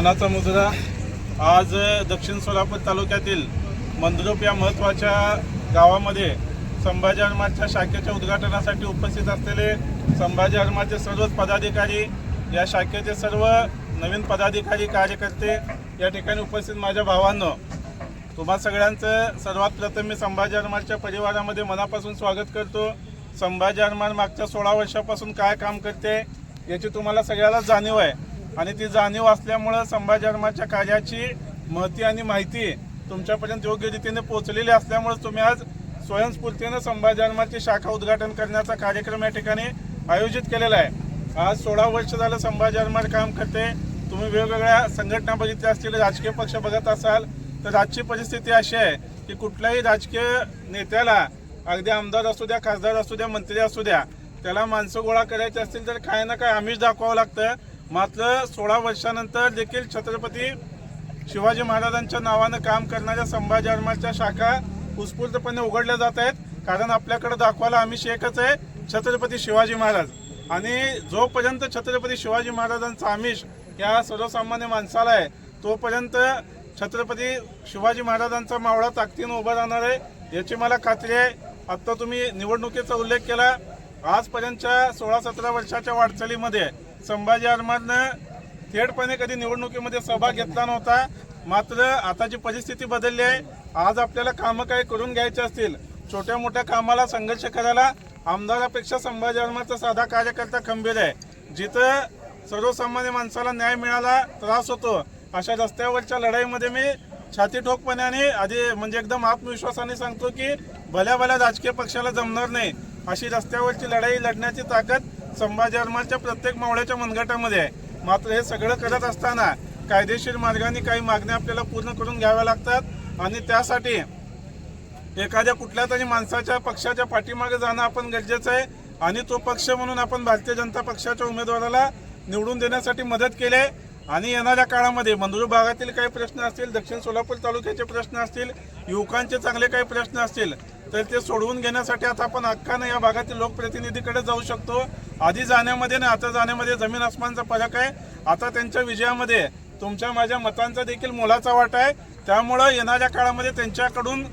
मानाचा मुजरा. आज दक्षिण सोलापूर तालुक्यातील मंद्रुप या महत्त्वाच्या गावामध्ये संभाजी आरमाच्या शाखेच्या उद्घाटनासाठी उपस्थित असलेले संभाजी आरमाचे सर्वच पदाधिकारी या शाखेचे सर्व नवीन पदाधिकारी कार्यकर्ते या ठिकाणी उपस्थित माझ्या भावांनो. तुम्हा सगळ्यांचं सर्वात प्रथम मी संभाजी आरमारच्या परिवारामध्ये मनापासून स्वागत करतो. संभाजी आरमार मागच्या सोळा वर्षापासून काय काम करते याची तुम्हाला सगळ्यालाच जाणीव आहे. आणि ती जाणीव असल्यामुळं संभाजी कार्याची महती आणि माहिती तुमच्यापर्यंत योग्य रीतीने पोहोचलेली असल्यामुळे तुम्ही आज स्वयंस्फूर्तीनं संभाजी शाखा उद्घाटन करण्याचा कार्यक्रम या ठिकाणी आयोजित केलेला आहे. आज सोळा वर्ष झालं संभाजी काम करते. तुम्ही वेगवेगळ्या संघटना बघितल्या असतील राजकीय पक्ष बघत असाल तर आजची परिस्थिती अशी आहे की कुठल्याही राजकीय नेत्याला अगदी आमदार असू द्या खासदार असू द्या मंत्री असू द्या त्याला माणसं गोळा करायची असतील तर काय ना काय आमिष दाखवावं लागतं. मात्र सोळा वर्षानंतर देखील छत्रपती शिवाजी महाराजांच्या नावानं काम करणाऱ्या संभाजी आरमारच्या शाखा उत्स्फूर्तपणे उघडल्या जात आहेत. कारण आपल्याकडे दाखवायला आमिष एकच आहे छत्रपती शिवाजी महाराज. आणि जोपर्यंत छत्रपती शिवाजी महाराजांचा आमिष या सर्वसामान्य माणसाला आहे तोपर्यंत छत्रपती शिवाजी महाराजांचा मावळा ताकदीनं उभा राहणार आहे याची मला खात्री आहे. आत्ता तुम्ही निवडणुकीचा उल्लेख केला. आजपर्यंतच्या सोळा सतरा वर्षाच्या वाटचालीमध्ये संभाजी आरमारनं थेटपणे कधी निवडणुकीमध्ये सहभाग घेतला नव्हता. मात्र आताची परिस्थिती बदलली आहे. आज आपल्याला कामं काही करून घ्यायची असतील. छोट्या मोठ्या कामाला संघर्ष करायला आमदारापेक्षा संभाजी आरमारचा साधा कार्यकर्ता खंबीर आहे. जिथं सर्वसामान्य माणसाला न्याय मिळाला त्रास होतो. अशा रस्त्यावरच्या लढाईमध्ये मी छाती ठोकपणाने आधी म्हणजे एकदम आत्मविश्वासाने सांगतो की भल्या भल्या राजकीय पक्षाला जमणार नाही. अशी रस्त्यावरची लढाई लढण्याची ताकद संभाजी प्रत्येक मावळ्याच्या मनगटामध्ये आहे. मात्र हे सगळं करत असताना कायदेशीर मार्गाने काही मागण्या आपल्याला पूर्ण करून घ्याव्या लागतात आणि त्यासाठी एखाद्या कुठल्या तरी माणसाच्या पक्षाच्या पाठीमागे जाणं आपण गरजेचं आहे आणि तो पक्ष म्हणून आपण भारतीय जनता पक्षाच्या उमेदवाराला निवडून देण्यासाठी मदत केली आहे. आणि येणाऱ्या काळामध्ये मंदूर भागातील काही प्रश्न असतील दक्षिण सोलापूर तालुक्याचे प्रश्न असतील युवकांचे चांगले काही प्रश्न असतील तर ते सोडवून घेण्यासाठी आता आपण हक्कानं या भागातील लोकप्रतिनिधीकडे जाऊ शकतो. आधी जाण्यामध्ये आणि आता जाण्यामध्ये जमीन आसमानचा फरक आहे. आता त्यांच्या विजयामध्ये तुमच्या माझ्या मतांचा देखील मोलाचा वाटा आहे. त्यामुळं येणाऱ्या काळामध्ये त्यांच्याकडून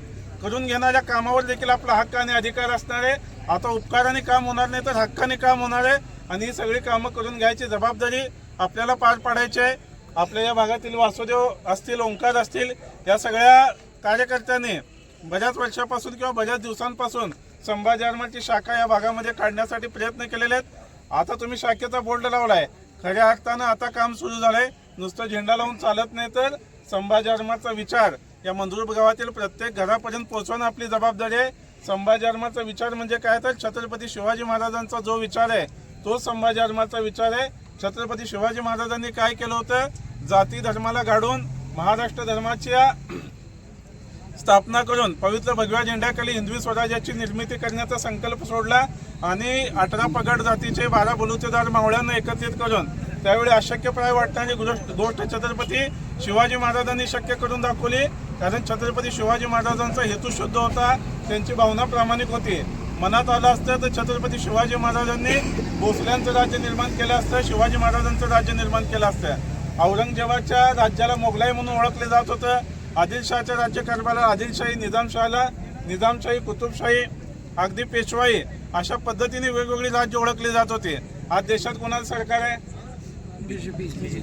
करून घेणाऱ्या कामावर देखील आपला हक्क आणि अधिकार असणार आहे. आता उपकाराने काम होणार नाही तर हक्काने काम होणार आहे. आणि ही सगळी कामं करून घ्यायची जबाबदारी आपल्याला पार पाडायचे आहे. आपल्या या भागातील वासुदेव असतील ओंकार असतील या सगळ्या कार्यकर्त्यांनी बऱ्याच वर्षापासून किंवा बऱ्याच दिवसांपासून संभाजी आरमारची शाखा या भागामध्ये काढण्यासाठी प्रयत्न केलेले आहेत. आता तुम्ही शाखेचा बोर्ड लावलाय. खऱ्या अर्थानं आता काम सुरू झालंय. नुसतं झेंडा लावून चालत नाही तर संभाजी आरमारचा विचार या मंजूर गावातील प्रत्येक घरापर्यंत पोहोचवणं आपली जबाबदारी आहे. संभाजी आरमारचा विचार म्हणजे काय तर छत्रपती शिवाजी महाराजांचा जो विचार आहे तोच संभाजी आरमारचा विचार आहे. छत्रपती शिवाजी महाराजांनी काय केलं होतं? जाती धर्माला गाडून महाराष्ट्र धर्माच्या स्थापना करून पवित्र भगव्या झेंड्याखाली हिंदवी स्वराज्याची निर्मिती करण्याचा संकल्प सोडला आणि अठरा पगड जातीचे बारा बलुतेदार मावळ्यांना एकत्रित करून त्यावेळी अशक्यप्राय वाटणारी गोष्ट गोष्ट छत्रपती शिवाजी महाराजांनी शक्य करून दाखवली. कारण छत्रपती शिवाजी महाराजांचा हेतू शुद्ध होता त्यांची भावना प्रामाणिक होती. मनात आलं असतं तर छत्रपती शिवाजी महाराजांनी भोसल्यांचं राज्य निर्माण केलं असतं शिवाजी महाराजांचं राज्य निर्माण केलं असतं. औरंगजेबाच्या राज्याला मोगलाई म्हणून ओळखले जात होतं. आदिलशहाच्या राज्यकारभाराला आदिलशाही निजामशाहाला निजामशाही कुतुबशाही अगदी पेशवाई अशा पद्धतीने वेगवेगळी राज्य ओळखली जात होती. आज देशात कोणाचं सरकार आहे?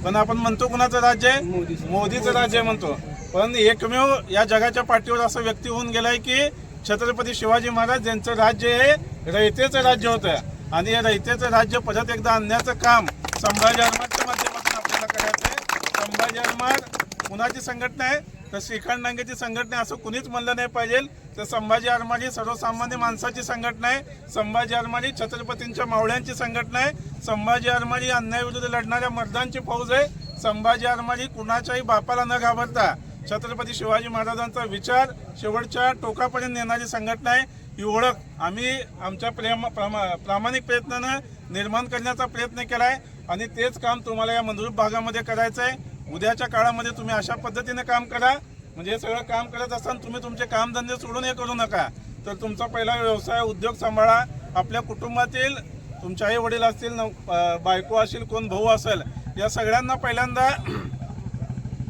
पण आपण म्हणतो कुणाचं राज्य आहे? मोदीचं राज्य आहे म्हणतो. पण एकमेव या जगाच्या पाठीवर असं व्यक्ती होऊन गेलाय की छत्रपती शिवाजी महाराज यांचं राज्य हे रयतेचं राज्य होतं. आणि या रयतेचं राज्य परत एकदा आणण्याचं काम संभाजी आरमारच्या माध्यमातून आपल्याला करायचं आहे संभाजी आरमार कुणाची संघटना आहे? तर श्रीखंड नांगेची संघटना असं कुणीच म्हणलं नाही पाहिजे. तर संभाजी आरमार ही सर्वसामान्य माणसाची संघटना आहे. संभाजी आरमार ही छत्रपतींच्या मावळ्यांची संघटना आहे. संभाजी आरमार ही अन्यायाविरुद्ध लढणाऱ्या मर्दांची फौज आहे. संभाजी आरमार ही कुणाच्याही बापाला न घाबरता छत्रपती शिवाजी महाराजांचा विचार शेवटच्या टोकापर्यंत नेणारी संघटना आहे. ही ओळख आम्ही आमच्या प्रेम प्रामा- प्रामाणिक प्रयत्नानं निर्माण करण्याचा प्रयत्न केला आहे आणि तेच काम तुम्हाला या मंजूर भागामध्ये करायचं आहे. उद्याच्या काळामध्ये तुम्ही अशा पद्धतीने काम करा. म्हणजे हे सगळं काम करत असताना तुम्ही तुमचे कामधंदे सोडून हे करू नका. तर तुमचा पहिला व्यवसाय उद्योग सांभाळा. आपल्या कुटुंबातील तुमचे आई वडील असतील बायको असेल कोण भाऊ असेल या सगळ्यांना पहिल्यांदा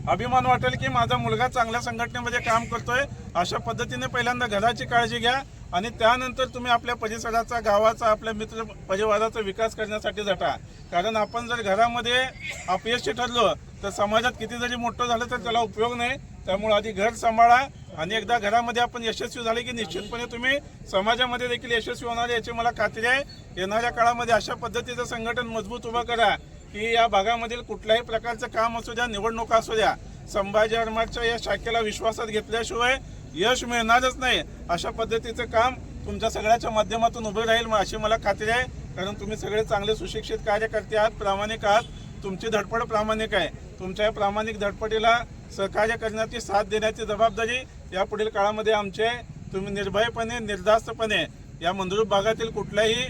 अभिमान वाटेल की माझा मुलगा चांगल्या संघटनेमध्ये काम करतोय. अशा पद्धतीने पहिल्यांदा घराची काळजी घ्या आणि त्यानंतर तुम्ही आपल्या परिसराचा गावाचा आपल्या मित्र परिवाराचा विकास करण्यासाठी झटा. कारण आपण जर घरामध्ये अपयशी ठरलो तर समाजात किती जरी मोठं झालं तर त्याला उपयोग नाही. त्यामुळे आधी घर सांभाळा आणि एकदा घरामध्ये आपण यशस्वी झाले की निश्चितपणे तुम्ही समाजामध्ये देखील यशस्वी होणार याची मला खात्री आहे. येणाऱ्या काळामध्ये अशा पद्धतीचं संघटन मजबूत उभं करा. की या भागामधील कुठल्याही प्रकारचं काम असू द्या निवडणुका असू द्या संभाजी आरमारच्या या शाखेला विश्वासात घेतल्याशिवाय यश मिळणारच नाही. अशा पद्धतीचं काम तुमच्या सगळ्याच्या माध्यमातून उभं राहील अशी मला खात्री आहे. कारण तुम्ही सगळे चांगले सुशिक्षित कार्यकर्ते आहात प्रामाणिक आहात. तुमची धडपड प्रामाणिक आहे. तुमच्या या प्रामाणिक धडपडीला सहकार्य करण्याची साथ देण्याची जबाबदारी या पुढील काळामध्ये आमची आहे. तुम्ही निर्भयपणे निर्धास्तपणे या मंदरूप भागातील कुठल्याही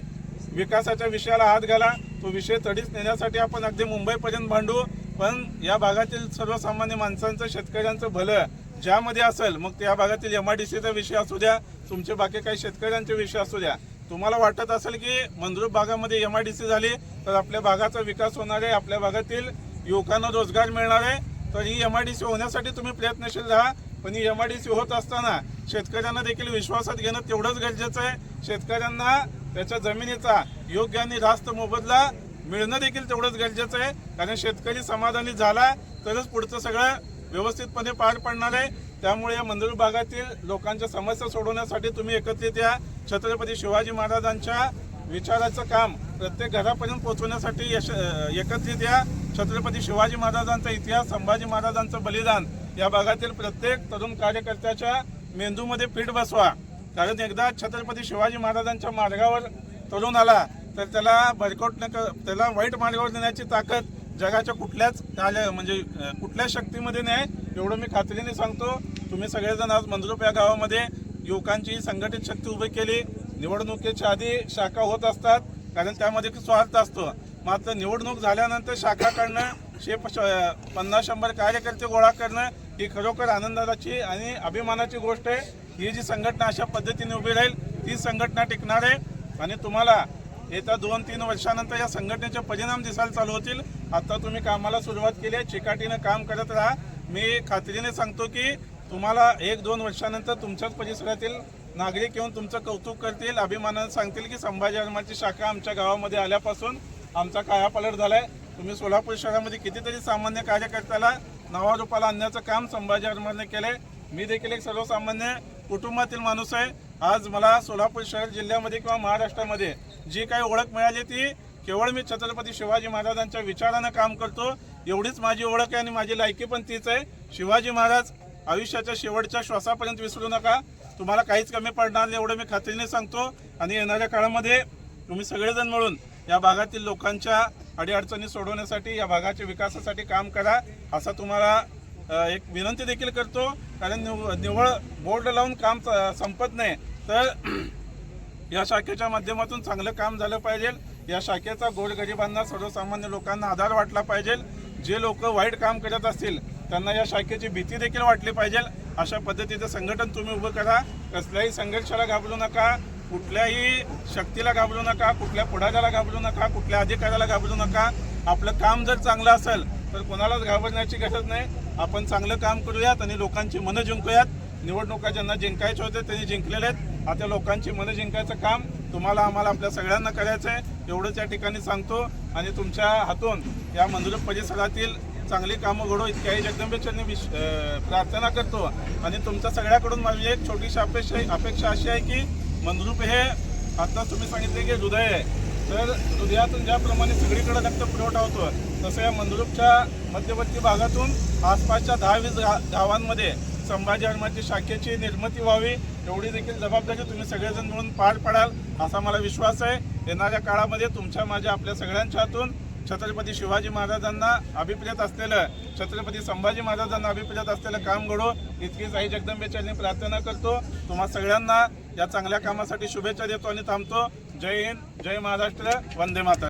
विकासाच्या विषयाला हात घाला. तो विषय तडीच नेण्यासाठी आपण अगदी मुंबईपर्यंत भांडू पण या भागातील सर्वसामान्य माणसांचं शेतकऱ्यांचं भलं ज्यामध्ये असेल मग त्या भागातील एम आय डी सीचा विषय असू द्या तुमचे बाकी काही शेतकऱ्यांचे विषय असू द्या. तुम्हाला वाटत असेल की मंजूर भागामध्ये एम आय डी सी झाली तर आपल्या भागाचा विकास होणार आहे आपल्या भागातील युवकांना रोजगार मिळणार आहे तर ही एम आय डी सी होण्यासाठी तुम्ही प्रयत्नशील राहा पण ही एम आय डी सी होत असताना शेतकऱ्यांना देखील विश्वासात घेणं तेवढंच गरजेचं आहे. शेतकऱ्यांना त्याच्या जमिनीचा योग्य आणि रास्त मोबदला मिळणं देखील तेवढंच गरजेचं आहे. कारण शेतकरी समाधानी झाला तरच पुढचं सगळं व्यवस्थितपणे पार पडणार आहे. त्यामुळे या मंदिर भागातील लोकांच्या समस्या सोडवण्यासाठी तुम्ही एकत्रित या. छत्रपती शिवाजी महाराजांच्या विचाराचं काम प्रत्येक घरापर्यंत पोहोचवण्यासाठी यश एकत्रित या. छत्रपती शिवाजी महाराजांचा इतिहास संभाजी महाराजांचं बलिदान या भागातील प्रत्येक तरुण कार्यकर्त्याच्या मेंदूमध्ये पीठ बसवा. कारण एकदा छत्रपती शिवाजी महाराजांच्या मार्गावर तरुण आला तर त्याला भरकट न क- त्याला वाईट मार्गावर नेण्याची ताकद जगाच्या कुठल्याच आल्या म्हणजे कुठल्याच शक्तीमध्ये नाही. एवढं मी खात्रीने सांगतो. तुम्ही सगळेजण आज मंद्रुप या गावामध्ये युवकांची संघटित शक्ती उभी केली. निवडणुकीच्या आधी शाखा होत असतात कारण त्यामध्ये स्वार्थ असतो. मात्र निवडणूक झाल्यानंतर शाखा काढणं शे श- पन्नास शंभर कार्यकर्ते गोळा करणं ही खरोखर आनंदाची आणि अभिमानाची गोष्ट आहे. ही जी संघटना अशा पद्धतीने उभी राहील ती संघटना टिकणार आहे. आणि तुम्हाला येत्या दोन तीन वर्षानंतर या संघटनेचे परिणाम दिसायला चालू होतील. आता तुम्ही कामाला सुरुवात केली आहे. चिकाटीनं काम करत राहा. मी खात्रीने सांगतो की तुम्हाला एक दोन वर्षानंतर तुमच्याच परिसरातील नागरिक येऊन तुमचं कौतुक करतील अभिमानानं सांगतील की संभाजी आरमाची शाखा आमच्या गावामध्ये आल्यापासून आमचा कायापालट आहे तुम्ही सोलापूर शहरामध्ये कितीतरी सामान्य कार्यकर्त्याला नावारूपाला आणण्याचं काम संभाजी आरमारने केले मी देखील एक सर्वसामान्य कुटुंबातील माणूस आहे. आज मला सोलापूर शहर जिल्ह्यामध्ये किंवा महाराष्ट्रामध्ये जी काही ओळख मिळाली ती केवळ मी छत्रपती शिवाजी महाराजांच्या विचारानं काम करतो. एवढीच माझी ओळख आहे आणि माझी लायकी पण तीच आहे. शिवाजी महाराज आयुष्याच्या शेवटच्या श्वासापर्यंत विसरू नका. तुम्हाला काहीच कमी पडणार नाही एवढं मी खात्रीने सांगतो. आणि येणाऱ्या काळामध्ये तुम्ही सगळेजण मिळून या भागातील लोकांच्या अडीअडचणी सोडवण्यासाठी या भागाच्या विकासासाठी काम करा असा तुम्हाला एक विनंती देखील करतो. कारण निव निव्वळ बोर्ड लावून काम संपत नाही तर या शाखेच्या माध्यमातून चांगलं काम झालं पाहिजे. या शाखेचा गोरगरिबांना सर्वसामान्य लोकांना आधार वाटला पाहिजे. जे लोक वाईट काम करत असतील त्यांना या शाखेची भीती देखील वाटली पाहिजे. अशा पद्धतीचं संघटन तुम्ही उभं करा. कसल्याही संघर्षाला घाबरू नका. कुठल्याही शक्तीला घाबरू नका कुठल्या पुढाऱ्याला घाबरू नका कुठल्या अधिकाऱ्याला घाबरू नका. आपलं काम जर चांगलं असेल तर कोणालाच घाबरण्याची गरज नाही. आपण चांगलं काम करूयात आणि लोकांची मनं जिंकूयात. निवडणुका ज्यांना जिंकायचे होते त्यांनी जिंकलेले आहेत. आता लोकांची मनं जिंकायचं काम तुम्हाला आम्हाला आपल्या सगळ्यांना करायचं आहे एवढंच या ठिकाणी सांगतो आणि तुमच्या हातून या मंदिर परिसरातील चांगली कामं घडो इतक्याही जगदंबेचरणी विश प्रार्थना करतो. आणि तुमच्या सगळ्याकडून माझी एक छोटीशी अपेक्षा अपेक्षा अशी आहे की मंद्रूप हे। आता तुम्ही सांगितले की हृदय आहे. तर हृदयातून ज्याप्रमाणे सगळीकडे रक्त पुरवठा होतो तसं या मंद्रूपच्या मध्यवर्ती भागातून आसपासच्या दहा वीस गा गावांमध्ये संभाजी हनुमानची शाखेची निर्मिती व्हावी एवढी देखील जबाबदारी तुम्ही सगळेजण मिळून पार पडाल असा मला विश्वास आहे. येणाऱ्या काळामध्ये तुमच्या माझ्या आपल्या सगळ्यांच्या हातून छत्रपती शिवाजी महाराजांना अभिप्रेत असलेलं छत्रपती संभाजी महाराजांना अभिप्रेत असलेलं काम घडो. इतकीच आई जगदंबेच्या प्रार्थना करतो. तुम्हा सगळ्यांना या चांगल्या कामासाठी शुभेच्छा देतो आणि थांबतो. जय हिंद जय महाराष्ट्र वंदे माता